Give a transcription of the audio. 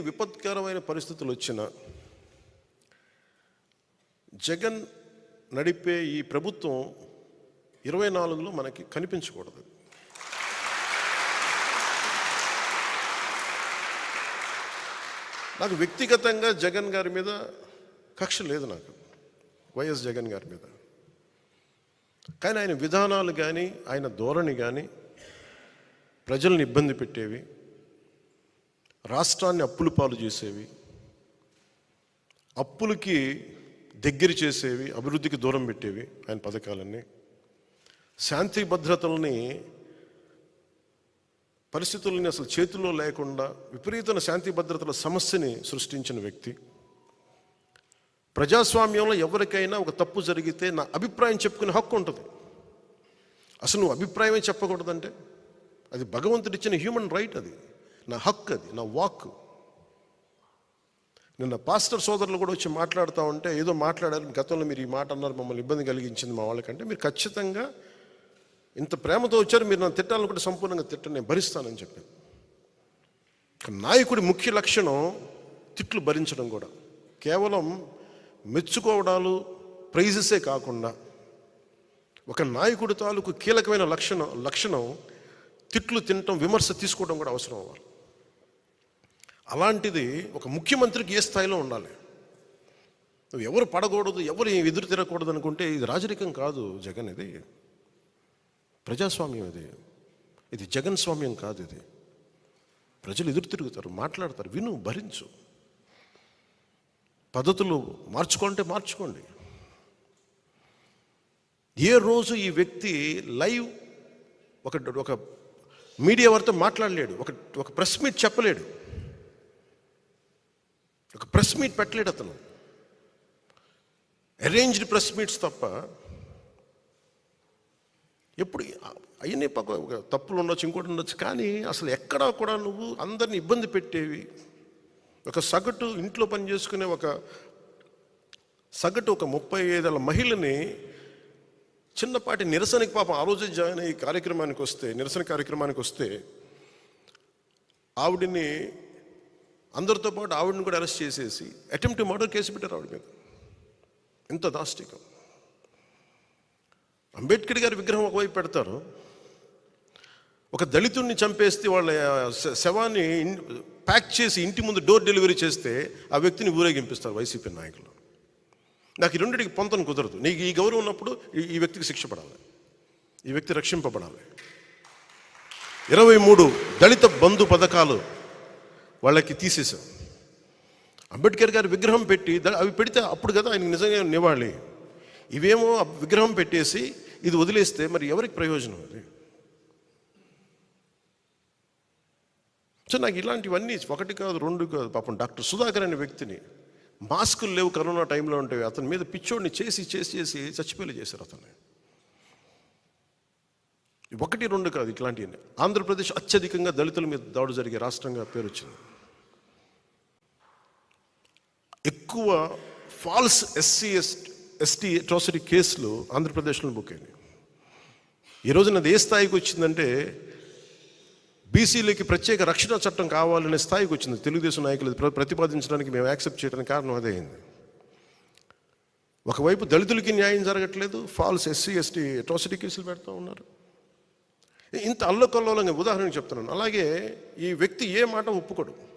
విపత్కరమైన పరిస్థితులు వచ్చిన జగన్ నడిపే ఈ ప్రభుత్వం ఇరవై నాలుగులో మనకి కనిపించకూడదు. నాకు వ్యక్తిగతంగా జగన్ గారి మీద కక్ష లేదు నాకు వైఎస్ జగన్ గారి మీద. కానీ ఆయన విధానాలు కానీ ఆయన ధోరణి కానీ ప్రజల్ని ఇబ్బంది పెట్టేవి. రాష్ట్రాన్ని అప్పులు పాలు చేసేవి అప్పులకి దగ్గర చేసేవి అభివృద్ధికి దూరం పెట్టేవి ఆయన పథకాలన్నీ. శాంతి భద్రతల్ని పరిస్థితుల్ని అసలు చేతుల్లో లేకుండా విపరీతమైన శాంతి భద్రతల సమస్యని సృష్టించిన వ్యక్తి. ప్రజాస్వామ్యంలో ఎవరికైనా ఒక తప్పు జరిగితే నా అభిప్రాయం చెప్పుకునే హక్కు ఉంటుంది. అసలు నువ్వు అభిప్రాయమే చెప్పకూడదంటే? అది భగవంతుడిచ్చిన హ్యూమన్ రైట్ అది. నా హక్కు అది నా వాక్ నిన్న పాస్టర్ సోదరులు కూడా వచ్చి మాట్లాడుతూ ఉంటే ఏదో మాట్లాడారు గతంలో మీరు ఈ మాట అన్నారు మమ్మల్ని ఇబ్బంది కలిగించింది మా వాళ్ళకంటే. మీరు ఖచ్చితంగా ఇంత ప్రేమతో వచ్చారు మీరు నన్ను తిట్టాలని కూడా సంపూర్ణంగా తిట్టని నేను భరిస్తానని చెప్పాను నాయకుడి ముఖ్య లక్షణం తిట్లు భరించడం కూడా. కేవలం మెచ్చుకోవడాలు ప్రైజెసే కాకుండా ఒక నాయకుడి తాలూకు కీలకమైన లక్షణం లక్షణం తిట్లు తినటం విమర్శ తీసుకోవడం కూడా అవసరం అవ్వాలి అలాంటిది ఒక ముఖ్యమంత్రికి ఏ స్థాయిలో ఉండాలి? నువ్వు ఎవరు పడకూడదు ఎవరు ఎదురు తిరగకూడదు అనుకుంటే ఇది రాజరికం కాదు జగన్ ఇది. ప్రజాస్వామ్యం ఇది. ఇది జగన్ స్వామ్యం కాదు ఇది. ప్రజలు ఎదురు తిరుగుతారు మాట్లాడతారు విను భరించు. పద్ధతులు మార్చుకుంటే మార్చుకోండి. ఏ రోజు ఈ వ్యక్తి లైవ్ ఒక ఒక మీడియా వారితో మాట్లాడలేడు ఒక ఒక ప్రెస్ మీట్ చెప్పలేడు. ఒక ప్రెస్ మీట్ పెట్టలేడు అతను. అరేంజ్డ్ ప్రెస్ మీట్స్ తప్ప ఎప్పుడు అవన్నీ పక్క తప్పులు ఉండొచ్చు ఇంకోటి ఉండొచ్చు కానీ అసలు ఎక్కడా కూడా నువ్వు అందరిని ఇబ్బంది పెట్టేవి. ఒక సగటు ఇంట్లో పని చేసుకునే ఒక సగటు ఒక ముప్పై ఐదేళ్ళ మహిళని చిన్నపాటి నిరసనకి పాపం ఆ రోజే జాయిన్ అయ్యి కార్యక్రమానికి వస్తే నిరసన కార్యక్రమానికి వస్తే ఆవిడని అందరితో పాటు ఆవిడని కూడా అరెస్ట్ చేసేసి అటెంప్ట్ మర్డర్ కేసు పెట్టారు ఆవిడ మీద. ఎంత దాష్టికం. అంబేద్కర్ గారి విగ్రహం ఒకవైపు పెడతారు. ఒక దళితుడిని చంపేస్తే వాళ్ళ శవాన్ని ప్యాక్ చేసి ఇంటి ముందు డోర్ డెలివరీ చేస్తే ఆ వ్యక్తిని ఊరేగింపిస్తారు వైసీపీ నాయకులు. నాకు ఈ రెండింటికి పొంతను కుదరదు. నీకు ఈ గౌరవం ఉన్నప్పుడు ఈ- ఈ వ్యక్తికి శిక్ష పడాలి. ఈ వ్యక్తి రక్షింపబడాలి. ఇరవై మూడు దళిత బంధు పథకాలు వాళ్ళకి తీసేశాం. అంబేద్కర్ గారి విగ్రహం పెట్టి అవి పెడితే అప్పుడు కదా ఆయనకి నిజంగా నివాళి. ఇవేమో విగ్రహం పెట్టేసి ఇది వదిలేస్తే మరి ఎవరికి ప్రయోజనం అది? సో నాకు ఇలాంటివన్నీ ఒకటి కాదు రెండు కాదు పాపం డాక్టర్ సుధాకర్ అనే వ్యక్తిని మాస్కులు లేవు కరోనా టైంలో ఉంటే అతని మీద పిచ్చోడిని చేసి చేసి చేసి చచ్చిపోయి చేశారు అతన్ని ఒకటి రెండు కాదు ఇట్లాంటివన్నీ. ఆంధ్రప్రదేశ్ అత్యధికంగా దళితుల మీద దాడు జరిగే రాష్ట్రంగా పేరు వచ్చింది ఎక్కువ false SC S ST atrocity కేసులు ఆంధ్రప్రదేశ్లో బుక్ అయినాయి. ఈ నాది ఏ స్థాయికి వచ్చిందంటే బీసీలకి ప్రత్యేక రక్షణ చట్టం కావాలనే స్థాయికి వచ్చింది. తెలుగుదేశం నాయకులు ప్రతిపాదించడానికి మేము యాక్సెప్ట్ చేయడానికి కారణం అదే అయింది. ఒకవైపు దళితులకి న్యాయం జరగట్లేదు ఫాల్స్ ఎస్సీ ఎస్టీ అట్రాసిటీ కేసులు పెడతా ఉన్నారు. ఇంత అల్లకల్లోలంగా ఉదాహరణకు చెప్తున్నాను. అలాగే ఈ వ్యక్తి ఏ మాట ఒప్పుకోడు.